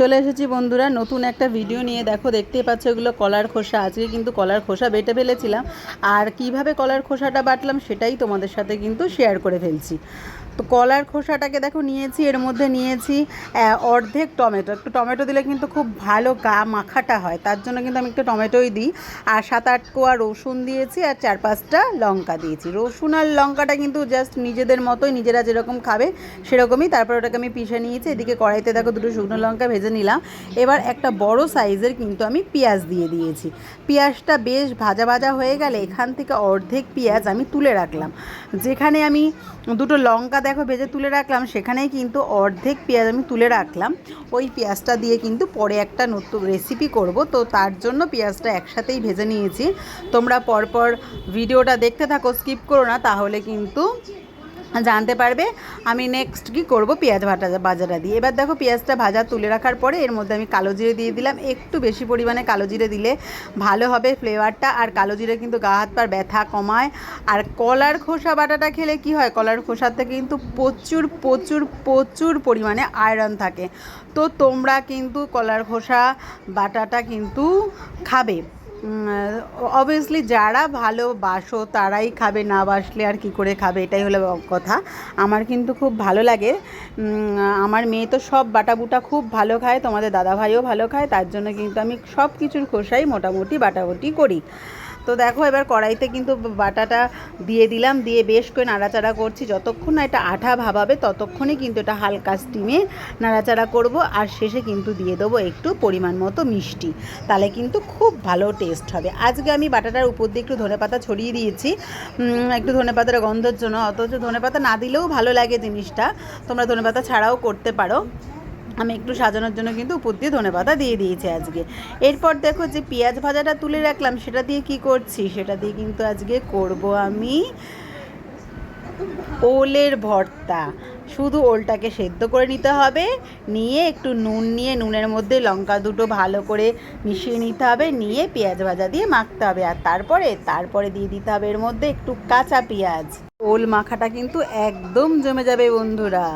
চলে এসেছি বন্ধুরা, নতুন একটা ভিডিও নিয়ে। দেখো, দেখতেই পাচ্ছ এগুলো কলার খোসা। আজকে কিন্তু কলার খোসা বেটে ফেলেছিলাম। আর কীভাবে কলার খোসাটা বাটলাম সেটাই তোমাদের সাথে কিন্তু শেয়ার করে ফেলছি। তো কলার খোসাটাকে দেখো, নিয়েছি, এর মধ্যে নিয়েছি অর্ধেক টমেটো। একটু টমেটো দিলে কিন্তু খুব ভালো গা মাখাটা হয়। তার জন্য কিন্তু আমি একটু টমেটোই দিই। আর সাত আট কোয়া রসুন দিয়েছি আর চার পাঁচটা লঙ্কা দিয়েছি। রসুন আর লঙ্কাটা কিন্তু জাস্ট নিজেদের মতোই, নিজেরা যেরকম খাবে সেরকমই। তারপর ওটাকে আমি পিষে নিয়েছি। এদিকে কড়াইতে দেখো দুটো শুকনো লঙ্কা ভেজে নিলাম। এবার একটা বড় সাইজের কিন্তু আমি পেঁয়াজ দিয়ে দিয়েছি। পেঁয়াজটা বেশ ভাজা ভাজা হয়ে গেলে এখান থেকে অর্ধেক পেঁয়াজ আমি তুলে রাখলাম। যেখানে আমি দুটো লঙ্কা দেখো ভেজে তুলে রাখলাম, সেখানেই কিন্তু অর্ধেক পেঁয়াজ আমি তুলে রাখলাম। ওই পেঁয়াজটা দিয়ে কিন্তু পরে একটা নতুন রেসিপি করব। তো তার জন্য পেঁয়াজটা একসাথেই ভেজে নিয়েছি। তোমরা পরপর ভিডিওটা দেখতে থাকো স্কিপ করো না, তাহলে কিন্তু জানতে পারবে, আমি নেক্সট কি করব? পেঁয়াজ ভাটা বাজারা দিয়ে। এবার দেখো, পেঁয়াজটা ভাজা তুলে রাখার পরে এর মধ্যে আমি কালো জিরে দিয়ে দিলাম। একটু বেশি পরিমাণে কালো জিরে দিলে ভালো হবে ফ্লেভারটা আর কালো জিরে কিন্তু গা হাত পার ব্যথা কমায়। আর কলার খোসা বাটাটা খেলে কি হয়? কলার খোসাতে কিন্তু প্রচুর প্রচুর প্রচুর পরিমাণে আয়রন থাকে। তো তোমরা কিন্তু কলার খোসা বাটাটা কিন্তু খাবে। অবভিয়াসলি যারা ভালোবাসো তারাই খাবে, না বাসলে আর কি করে খাবে, এটাই হলো কথা। আমার কিন্তু খুব ভালো লাগে। আমার মেয়ে তো সব বাটাবুটা খুব ভালো খায়, তোমাদের দাদাভাইও ভালো খায়, তার জন্য কিন্তু আমি সব কিছুর খোসাই মোটামুটি বাটাবুটি করি। তো দেখো এবার কড়াইতে কিন্তু বাটাটা দিয়ে দিলাম, দিয়ে বেশ করে নাড়াচাড়া করছি। যতক্ষণ না এটা আঠা ভাবাবে ততক্ষণই কিন্তু এটা হালকা স্টিমে নাড়াচাড়া করব আর শেষে কিন্তু দিয়ে দেবো একটু পরিমাণ মতো মিষ্টি। তাহলে কিন্তু খুব ভালো টেস্ট হবে। আজকে আমি বাটাটার উপর দিয়ে একটু ধনেপাতা ছড়িয়ে দিয়েছি। একটু ধনেপাতার গন্ধের জন্য। অথচ ধনেপাতা না দিলেও ভালো লাগে জিনিসটা। তোমরা ধনেপাতা ছাড়াও করতে পারো। আমি একটু সাজানোর জন্য কিন্তু উপর দিয়ে ধনেপাতা দিয়ে দিয়েছি আজকে। এরপর দেখো যে পেঁয়াজ ভাজাটা তুলে রাখলাম, সেটা দিয়ে কি করছি? সেটা দিয়ে কিন্তু আজকে করব আমি ওলের ভর্তা। শুধু ওলটাকে সেদ্ধ করে নিতে হবে, নিয়ে একটু নুন নিয়ে, নুনের মধ্যে লঙ্কা দুটো ভালো করে মিশিয়ে নিতে হবে, নিয়ে পেঁয়াজ ভাজা দিয়ে মাখতে হবে। আর তারপরে তারপরে দিয়ে দিতে হবে এর মধ্যে একটু কাঁচা পেঁয়াজ। ওল মাখাটা কিন্তু একদম জমে যাবে বন্ধুরা।